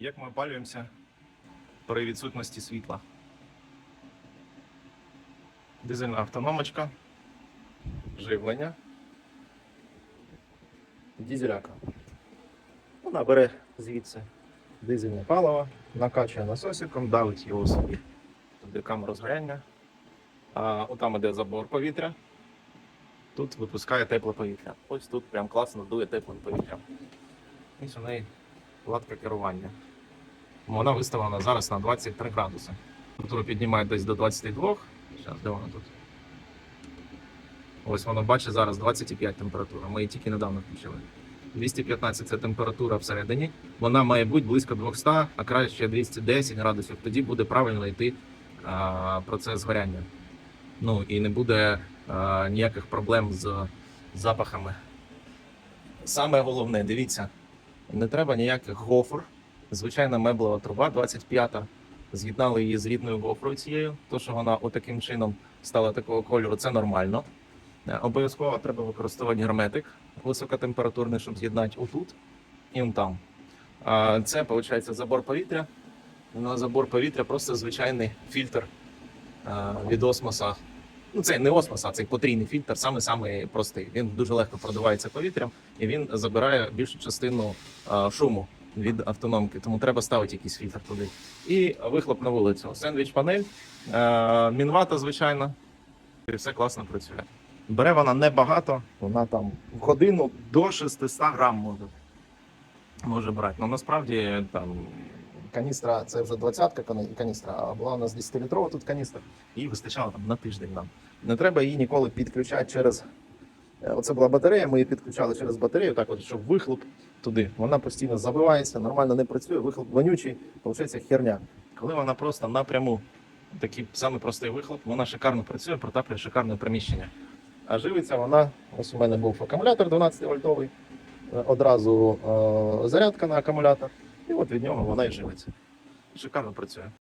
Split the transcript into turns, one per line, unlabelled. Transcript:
як ми опалюємося при відсутності світла. Дизельна автономочка, живлення, дізеляка. Вона бере звідси дизельне паливо, накачує насосиком, давить його собі туди камеру згоряння. А отам іде забор повітря. Тут випускає тепле повітря. Ось тут прям класно дує теплим повітрям. Ось у неї латка керування. Вона виставлена зараз на 23 градуси. Температуру піднімає десь до 22. Зараз, де вона тут? Ось воно бачить зараз 25 температура. Ми її тільки недавно включили. 215 це температура всередині. Вона має бути близько 200, а краще 210 градусів. Тоді буде правильно йти а, процес згоряння. Ну і не буде а, ніяких проблем з запахами. Саме головне, дивіться, не треба ніяких гофр. Звичайна меблева труба 25-та. З'єднали її з рідною гофрою цією, то що вона отаким чином стала такого кольору, це нормально. Е, Обов'язково треба використовувати герметик високотемпературний, щоб з'єднати отут і он там. Це виходить забор повітря. На забор повітря просто звичайний фільтр е, від осмоса. Ну, це не осмос, а цей потрійний фільтр, саме саме простий. Він дуже легко продувається повітрям і він забирає більшу частину е, шуму від автономки. Тому треба ставити якийсь фільтр туди. І вихлоп на вулицю. Сендвіч панель, е, мінвата, звичайно. І все класно працює. Бере вона небагато, вона там в годину до 600 грам може, може брати. Ну насправді там каністра, це вже 20-ка каністра, а була у нас 10-літрова тут каністра. Їй вистачало там на тиждень нам. Не треба її ніколи підключати через. Е, Оце була батарея, ми її підключали через батарею, так от, щоб вихлоп туди. Вона постійно забивається, нормально не працює, вихлоп вонючий, виходить херня. Коли вона просто напряму, такий самий простий вихлоп, вона шикарно працює, протаплює шикарне приміщення. А живиться вона, ось у мене був акумулятор 12 вольтовий, е, одразу е, зарядка на акумулятор, і от від нього вона і живиться. Шикарно працює.